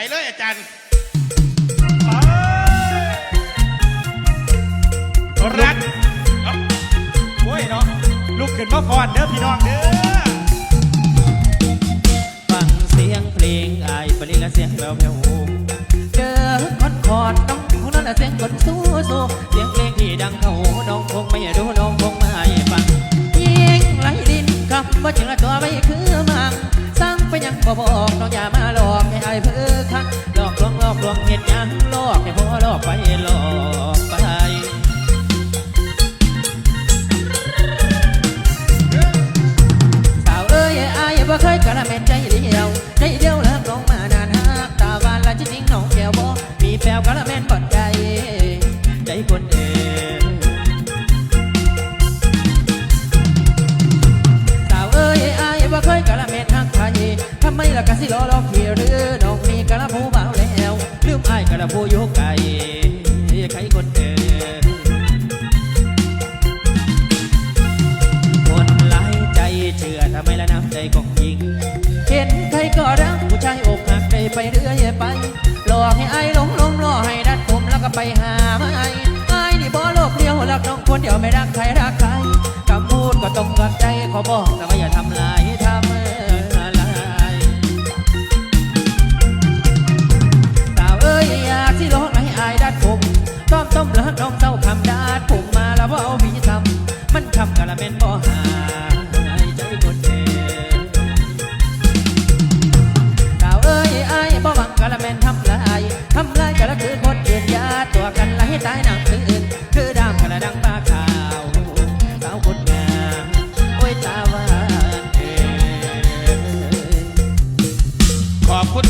ไปเลยอาจารย์รักเอ้าโอ้ยเนาะลุกขึ้นมาฟอนเด้อพี่น้องเด้อฟังเสียงเพลงอายปริและเสียงแววแผ่วเจอคอนคอร์ดน้องคนนั้นน่ะเสียงคนสู้สู้เสียงเพลงที่ดังเข้าหูน้องคงไม่รู้น้องคงไม่ฟังยิงไหลดินคำว่าจึงละตัวไม่คือมังสร้างไปยังบ่บอกน้องอย่ามา ยังหลอกให้พอหลอกไปหลอกไป สาวเอ้ยอายบ่เคยกะละแม่นใจเดียวใจเดียวแล้วน้องมานานฮักตาหวานละจริงน้องแก้วบ่มีแปวกะละแม่นบ่ใจใจคนเองสาวเอ้ยอายบ่เคยกะละแม่นฮักใครทำไมล่ะกะสิรอรอพี่หรือ กะละผู้อยู่ไกลใครคนเดิมคนหลายใจเชื่อทำไมละน้ำใจของหญิง เห็นใครก็รักผู้ชายอกหักได้ไปเรื่อยไป หลอกให้ไอ้หลงหลงล่อให้ดัดผมแล้วก็ไปหาไม่ไอ้นี่บ่โลกเดียวรักน้องคนเดียวไม่รักใครรักใครคำพูดก็ตรงกับใจขอบอกแต่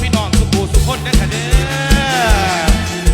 พี่น้องสุขูสุขคนได้แค่ะเด้อ